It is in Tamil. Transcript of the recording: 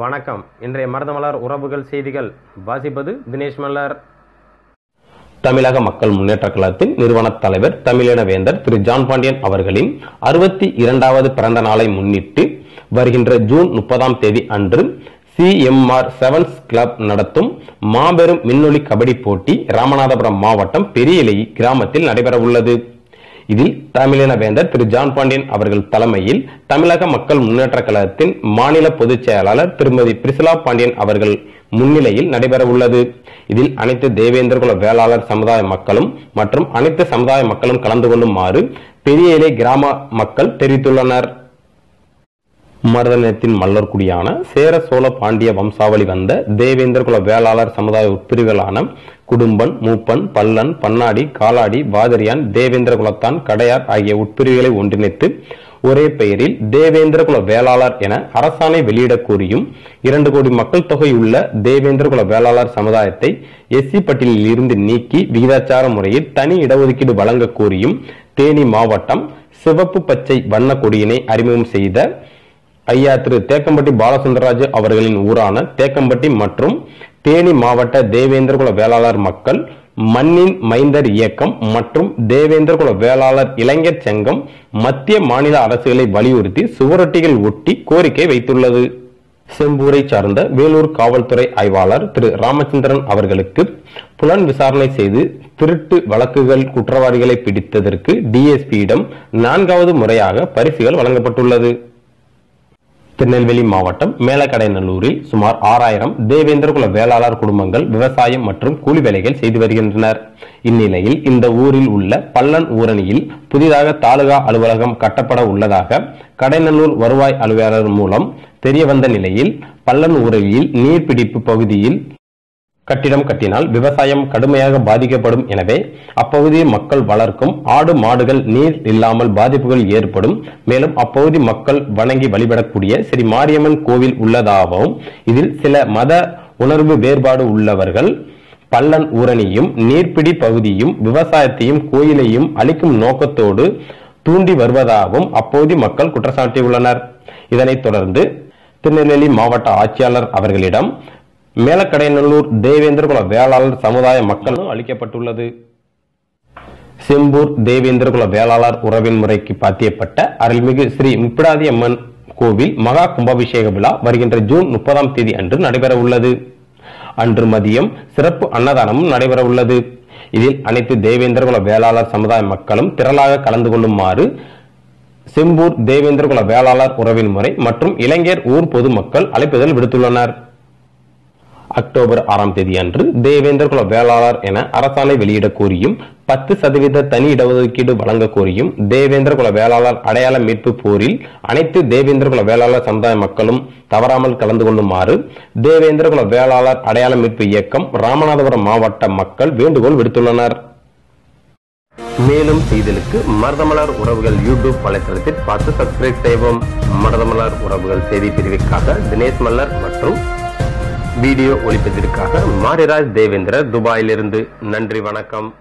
வணக்கம். இன்றைய மருதமலர் உறவுகள் செய்திகள். வாசிப்பது தினேஷ் மல்லர். தமிழக மக்கள் முன்னேற்ற கழகத்தின் நிறுவன தலைவர் தமிழின வேந்தர் திரு ஜான் பாண்டியன் அவர்களின் அறுபத்தி இரண்டாவது பிறந்த நாளை முன்னிட்டு வருகின்ற ஜூன் முப்பதாம் தேதி அன்று சிஎம்ஆர் செவன்ஸ் கிளப் நடத்தும் மாபெரும் மின்னொலி கபடி போட்டி ராமநாதபுரம் மாவட்டம் பெரியலை கிராமத்தில் நடைபெறவுள்ளது. இதில் தமிழின வேந்தர் திரு ஜான் பாண்டியன் அவர்கள் தலைமையில் தமிழக மக்கள் முன்னேற்ற கழகத்தின் மாநில பொதுச் செயலாளர் திருமதி பிரிசிலா பாண்டியன் அவர்கள் முன்னிலையில் நடைபெற உள்ளது இதில் அனைத்து தேவேந்திரகுல வேளாளர் சமுதாய மக்களும் மற்றும் அனைத்து சமுதாய மக்களும் கலந்து கொள்ளுமாறு பெரிய இலை கிராம மக்கள் தெரிவித்துள்ளனர். மருதநிலத்தின் மல்லர்குடியான சேர சோழ பாண்டிய வம்சாவளி வந்த தேவேந்திரகுல வேளாளர் சமுதாய உட்பிரிவுகளான குடும்பன் மூப்பன் பல்லன் பன்னாடி காலாடி வாதிரியான் தேவேந்திர குலத்தான் கடையார் ஆகிய உட்பிரிவுகளை ஒன்றிணைத்து ஒரே பெயரில் தேவேந்திரகுல வேளாளர் என அரசாணை வெளியிடக் கோரியும் இரண்டு கோடி மக்கள் தொகை உள்ள தேவேந்திரகுல வேளாளர் சமுதாயத்தை எஸ்சி பட்டியலில் இருந்து நீக்கி விகிதாச்சார முறையில் தனி இடஒதுக்கீடு வழங்க கோரியும் தேனி மாவட்டம் சிவப்பு பச்சை வண்ண கொடியினை அறிமுகம் செய்த ஐயா திரு தேக்கம்பட்டி பாலசுந்தரராஜு அவர்களின் ஊரான தேக்கம்பட்டி மற்றும் தேனி மாவட்ட தேவேந்திரகுல வேளாளர் மக்கள் மண்ணின் மைந்தர் இயக்கம் மற்றும் தேவேந்திரகுல வேளாளர் இளைஞர் சங்கம் மத்திய மாநில அரசுகளை வலியுறுத்தி சுவரொட்டிகள் ஒட்டி கோரிக்கை வைத்துள்ளது. செம்பூரை சார்ந்த வேலூர் காவல்துறை ஆய்வாளர் திரு ராமச்சந்திரன் அவர்களுக்கு புலன் விசாரணை செய்து திருட்டு வழக்குகள் குற்றவாளிகளை பிடித்ததற்கு டிஎஸ்பியிடம் நான்காவது முறையாக பரிசுகள் வழங்கப்பட்டுள்ளது. திருநெல்வேலி மாவட்டம் மேலக்கடைநல்லூரில் சுமார் ஆறாயிரம் தேவேந்திரகுல வேளாளர் குடும்பங்கள் விவசாயம் மற்றும் கூலி வேலைகள் செய்து வருகின்றனர். இந்நிலையில் இந்த ஊரில் உள்ள பல்லன் ஊரணியில் புதிதாக தாலுகா அலுவலகம் கட்டப்பட உள்ளதாக கடைநல்லூர் வருவாய் அலுவலர் மூலம் தெரியவந்த நிலையில் பல்லன் ஊரணியில் நீர்பிடிப்பு பகுதியில் கட்டிடம் கட்டினால் விவசாயம் கடுமையாக பாதிக்கப்படும். எனவே அப்பகுதி மக்கள் வளர்க்கும் ஆடு மாடுகள் நீர் இல்லாமல் பாதிப்புகள் ஏற்படும். மேலும் அப்பகுதி மக்கள் வணங்கி வழிபடக்கூடிய ஸ்ரீ மாரியம்மன் கோவில் உள்ளதாகவும் இதில் சில மத உணர்வு வேறுபாடு உள்ளவர்கள் பல்லன் ஊரணியும் நீர்பிடி பகுதியும் விவசாயத்தையும் கோயிலையும் அளிக்கும் நோக்கத்தோடு தூண்டி வருவதாகவும் அப்போதி மக்கள் குற்றச்சாட்டியுள்ளனர். இதனைத் தொடர்ந்து திருநெல்வேலி மாவட்ட ஆட்சியாளர் அவர்களிடம் மேலக்கடைநல்லூர் தேவேந்திரகுல வேளாளர் சமுதாய மக்களும் அளிக்கப்பட்டுள்ளது. செம்பூர் தேவேந்திரகுல வேளாளர் உறவின் முறைக்கு பாத்தியப்பட்ட அருள்மிகு ஸ்ரீ முப்பிடாதி அம்மன் கோவில் மகா கும்பாபிஷேக விழா வருகின்ற ஜூன் முப்பதாம் தேதி அன்று நடைபெற உள்ளது அன்று மதியம் சிறப்பு அன்னதானமும் நடைபெற உள்ளது இதில் அனைத்து தேவேந்திரகுல வேளாளர் சமுதாய மக்களும் திரளாக கலந்து கொள்ளுமாறு செம்பூர் தேவேந்திரகுல வேளாளர் உறவின் முறை மற்றும் இளைஞர் ஊர் பொதுமக்கள் அழைப்புதல் விடுத்துள்ளனர். அக்டோபர் ஆறாம் தேதி அன்று தேவேந்திர குல வேளாளர் என அரசாணை வெளியிட கோரியும் பத்து சதவீத தனி இடஒதுக்கீடு வழங்க கோரியும் தேவேந்திர குல வேளாளர் அடையாள மீட்பு போரில் அனைத்து தேவேந்திர குல வேளாளர் சமுதாய மக்களும் தவறாமல் கலந்து கொள்ளுமாறு தேவேந்திர குல வேளாளர் அடையாள மீட்பு இயக்கம் ராமநாதபுரம் மாவட்ட மக்கள் வேண்டுகோள் விடுத்துள்ளனர். மேலும் செய்திகளுக்கு மருதமலர் உறவுகள் யூடியூப் வலைத்தளத்தில் பார்த்து சப்ஸ்கிரைப் செய்வோம் மருதமலர் உறவுகள் செய்தி பிரிவுக்காக தினேஷ் மல்லர் மற்றும் வீடியோ ஒளிப்பதற்காக மாரிராஜ் தேவேந்திர துபாயிலிருந்து. நன்றி வணக்கம்.